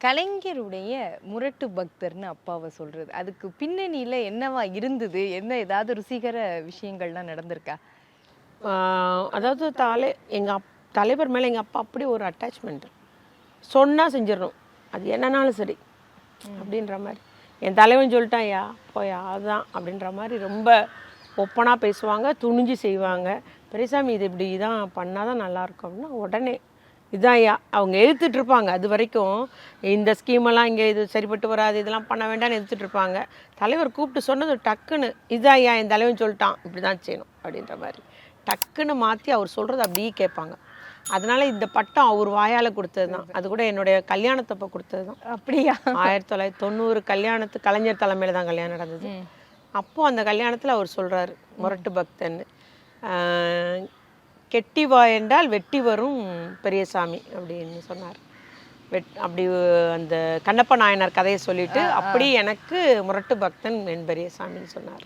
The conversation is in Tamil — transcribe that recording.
கலைஞருடைய முரட்டு பக்தர்னு அப்பாவை சொல்றது. அதுக்கு பின்னணியில என்னவா இருந்தது? என்ன ஏதாவது ருசிகர விஷயங்கள்லாம் நடந்திருக்கா? அதாவது தலை எங்கள் அப் தலைவர் மேலே எங்கள் அப்பா அப்படி ஒரு அட்டாச்மெண்ட் சொன்னால் செஞ்சிடணும். அது என்னன்னாலும் சரி. அப்படின்ற மாதிரி. என் தலைவன் சொல்லிட்டான் ஐயா போயா அதுதான் அப்படின்ற மாதிரி ரொம்ப ஒப்பனாக பேசுவாங்க துணிஞ்சு செய்வாங்க. பெரியசாமி இது இப்படி தான் பண்ணால் தான் நல்லாயிருக்கும் அப்படின்னா உடனே ஐயா அவங்க எழுத்துட்டு இருப்பாங்க அது வரைக்கும் இந்த ஸ்கீமெல்லாம் இங்கே இது சரிப்பட்டு வராது இதெல்லாம் பண்ண வேண்டாம்னு இருப்பாங்க தலைவர் கூப்பிட்டு சொன்னது டக்குன்னு இதான் ஐயா என் தலைவன் சொல்லிட்டான் இப்படி தான் செய்யணும் அப்படின்ற மாதிரி. டக்குன்னு மாற்றி அவர் சொல்கிறது அப்படியே கேட்பாங்க. அதனால இந்த பட்டம் அவர் வாயால் கொடுத்தது தான் அது கூட என்னுடைய கல்யாணத்தப்போ கொடுத்தது தான் அப்படியா? ஆயிரத்தி தொள்ளாயிரத்தி தொண்ணூறு கல்யாணத்து கலைஞர் தலைமையில் தான் கல்யாணம் நடந்தது. ம். அப்போ அந்த கல்யாணத்தில் அவர் சொல்றாரு முரட்டு பக்தன்னு. கெட்டி வா என்றால் வெட்டி வரும் பெரியசாமி அப்படின்னு சொன்னார். வெட் அப்படி அந்த கண்ணப்ப நாயனார் கதையை சொல்லிட்டு அப்படி எனக்கு முரட்டு பக்தன் என் பெரியசாமின்னு சொன்னார்.